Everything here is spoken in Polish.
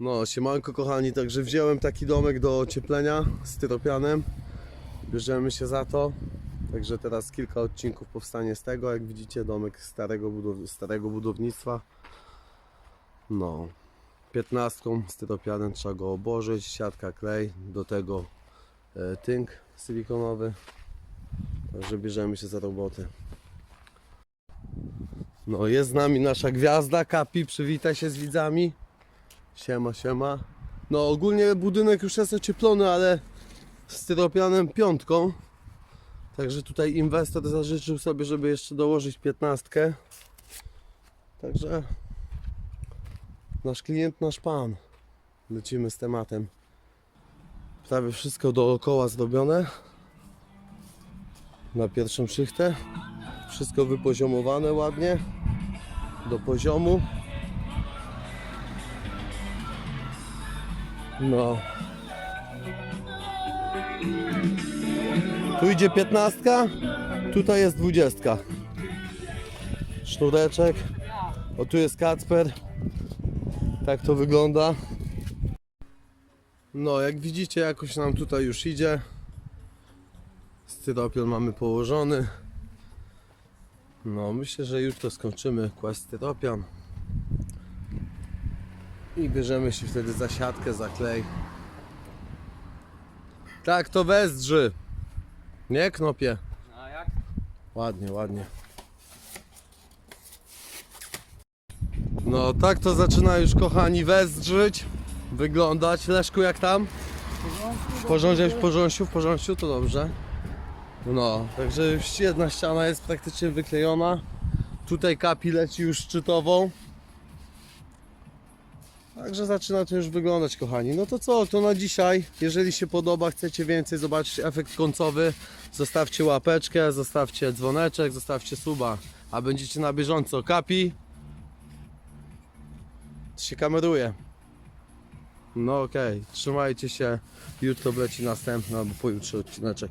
No, siemanko kochani, także wziąłem taki domek do ocieplenia z tyropianem. Bierzemy się za to. Także teraz kilka odcinków powstanie z tego. Jak widzicie, domek starego, budow- starego budownictwa. No, 15 styropianem trzeba go obłożyć, siatka klej, do tego e, tynk silikonowy. Także bierzemy się za robotę. No, jest z nami nasza gwiazda, Kapi, przywitaj się z widzami. Siema, siema. No ogólnie budynek już jest ocieplony, ale styropianem piątką. Także tutaj inwestor zażyczył sobie, żeby jeszcze dołożyć piętnastkę. Także nasz klient, nasz pan. Lecimy z tematem. Prawie wszystko dookoła zrobione. Na pierwszą szychtę. Wszystko wypoziomowane ładnie. Do poziomu. No. Tu idzie piętnastka, tutaj jest dwudziestka. Sznureczek. O tu jest Kacper. Tak to wygląda. No, jak widzicie, jakoś nam tutaj już idzie. Styropian mamy położony. No, myślę, że jutro skończymy kłaść styropian. I bierzemy się wtedy za siatkę, za klej. Tak, to westrzy. Nie, knopie. A jak? Ładnie, ładnie. No, tak to zaczyna już, kochani, westrzy wyglądać. Leszku, jak tam? W porządku, w porządku, w porządku, to dobrze. No, także już jedna ściana jest praktycznie wyklejona. Tutaj kapi leci już szczytową. Także zaczyna to już wyglądać, kochani. No to co, to na dzisiaj. Jeżeli się podoba, chcecie więcej zobaczyć efekt końcowy, zostawcie łapeczkę, zostawcie dzwoneczek, zostawcie suba, a będziecie na bieżąco. Kapi się kameruje. No okej, trzymajcie się. Jutro leci następny albo pojutrze odcineczek.